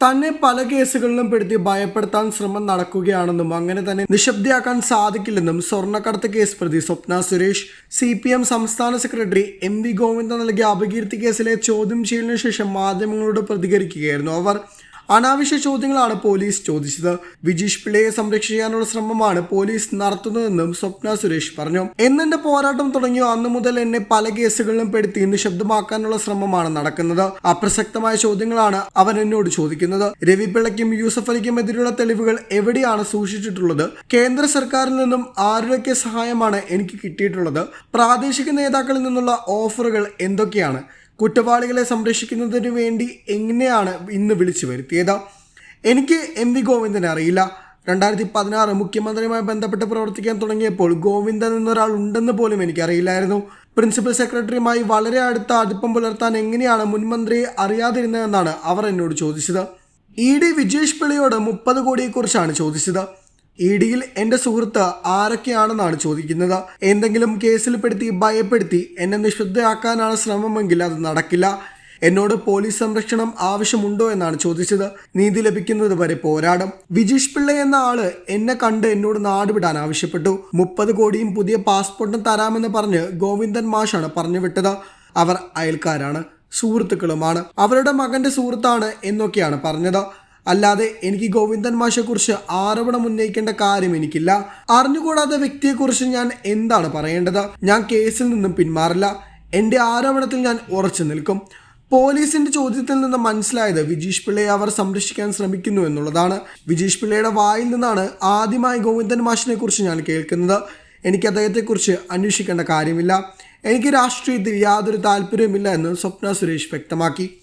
തന്നെ പല കേസുകളിലും പെടുത്തി ഭയപ്പെടുത്താൻ ശ്രമം നടക്കുകയാണെന്നും അങ്ങനെ തന്നെ നിശബ്ദയാക്കാൻ സാധിക്കില്ലെന്നും സ്വർണക്കടത്ത് കേസ് പ്രതി Swapna Suresh. C P M സംസ്ഥാന സെക്രട്ടറി എം വി ഗോവിന്ദൻ നൽകിയ അപകീർത്തി കേസിലെ ചോദ്യം ചെയ്യലിനു ശേഷം മാധ്യമങ്ങളോട് പ്രതികരിക്കുകയായിരുന്നു അവർ. അനാവശ്യ ചോദ്യങ്ങളാണ് പോലീസ് ചോദിച്ചത്. വിജീഷ് പിള്ളയെ സംരക്ഷിക്കാനുള്ള ശ്രമമാണ് പോലീസ് നടത്തുന്നതെന്നും സ്വപ്ന സുരേഷ് പറഞ്ഞു. എന്നെന്റെ പോരാട്ടം തുടങ്ങിയോ? അന്നു മുതൽ എന്നെ പല കേസുകളിലും പെടുത്തി നിശബ്ദമാക്കാനുള്ള ശ്രമമാണ് നടക്കുന്നത്. അപ്രസക്തമായ ചോദ്യങ്ങളാണ് അവൻ എന്നോട് ചോദിക്കുന്നത്. രവി പിള്ളയ്ക്കും യൂസഫ് അലിക്കും എതിരെയുള്ള തെളിവുകൾ എവിടെയാണ് സൂക്ഷിച്ചിട്ടുള്ളത്? കേന്ദ്ര സർക്കാരിൽ നിന്നും ആരുടെയൊക്കെ സഹായമാണ് എനിക്ക് കിട്ടിയിട്ടുള്ളത്? പ്രാദേശിക നേതാക്കളിൽ നിന്നുള്ള ഓഫറുകൾ എന്തൊക്കെയാണ്? കുറ്റവാളികളെ സംരക്ഷിക്കുന്നതിന് വേണ്ടി എങ്ങനെയാണ് ഇന്ന് വിളിച്ചു വരുത്തിയത്? എനിക്ക് എം വി ഗോവിന്ദനെ അറിയില്ല. രണ്ടായിരത്തി പതിനാറ് മുഖ്യമന്ത്രിയുമായി ബന്ധപ്പെട്ട് പ്രവർത്തിക്കാൻ തുടങ്ങിയപ്പോൾ ഗോവിന്ദൻ എന്നൊരാൾ ഉണ്ടെന്ന് പോലും എനിക്കറിയില്ലായിരുന്നു. പ്രിൻസിപ്പൽ സെക്രട്ടറിയുമായി വളരെ അടുത്ത അടുപ്പം പുലർത്താൻ എങ്ങനെയാണ് മുൻമന്ത്രിയെ അറിയാതിരുന്നതെന്നാണ് അവർ എന്നോട് ചോദിച്ചത്. ഇ ഡി വിജേഷ് പിള്ളയോട് മുപ്പത് കോടിയെക്കുറിച്ചാണ് ചോദിച്ചത്. ഇ എന്റെ സുഹൃത്ത് ആരൊക്കെയാണെന്നാണ് ചോദിക്കുന്നത്. എന്തെങ്കിലും കേസിൽ പെടുത്തി ഭയപ്പെടുത്തി എന്നെ നിശബ്ദയാക്കാനാണ് ശ്രമമെങ്കിൽ അത് നടക്കില്ല. എന്നോട് പോലീസ് സംരക്ഷണം ആവശ്യമുണ്ടോ എന്നാണ് ചോദിച്ചത്. നീതി ലഭിക്കുന്നത് വരെ പോരാടും. വിജീഷ് പിള്ള എന്ന ആൾ എന്നെ കണ്ട് എന്നോട് നാടുവിടാൻ ആവശ്യപ്പെട്ടു. മുപ്പത് കോടിയും പുതിയ പാസ്പോർട്ടും തരാമെന്ന് പറഞ്ഞ് ഗോവിന്ദൻ മാഷാണ് പറഞ്ഞു വിട്ടത് അവർ അയൽക്കാരാണ് സുഹൃത്തുക്കളുമാണ്. അവരുടെ മകന്റെ സുഹൃത്താണ് എന്നൊക്കെയാണ് പറഞ്ഞത്. അല്ലാതെ എനിക്ക് ഗോവിന്ദൻ മാഷെക്കുറിച്ച് ആരോപണം ഉന്നയിക്കേണ്ട കാര്യം എനിക്കില്ല. അറിഞ്ഞുകൂടാത്ത വ്യക്തിയെക്കുറിച്ച് ഞാൻ എന്താണ് പറയേണ്ടത്? ഞാൻ കേസിൽ നിന്നും പിന്മാറില്ല. എന്റെ ആരോപണത്തിൽ ഞാൻ ഉറച്ചു നിൽക്കും. പോലീസിന്റെ ചോദ്യത്തിൽ നിന്ന് മനസ്സിലായത് വിജീഷ് പിള്ളയെ അവർ സംരക്ഷിക്കാൻ ശ്രമിക്കുന്നു എന്നുള്ളതാണ്. വിജീഷ് പിള്ളയുടെ വായിൽ നിന്നാണ് ആദ്യമായി ഗോവിന്ദൻ മാഷിനെ കുറിച്ച് ഞാൻ കേൾക്കുന്നത്. എനിക്ക് അദ്ദേഹത്തെക്കുറിച്ച് അന്വേഷിക്കേണ്ട കാര്യമില്ല. എനിക്ക് രാഷ്ട്രീയത്തിൽ യാതൊരു താല്പര്യവുമില്ല എന്ന് സ്വപ്ന സുരേഷ് വ്യക്തമാക്കി.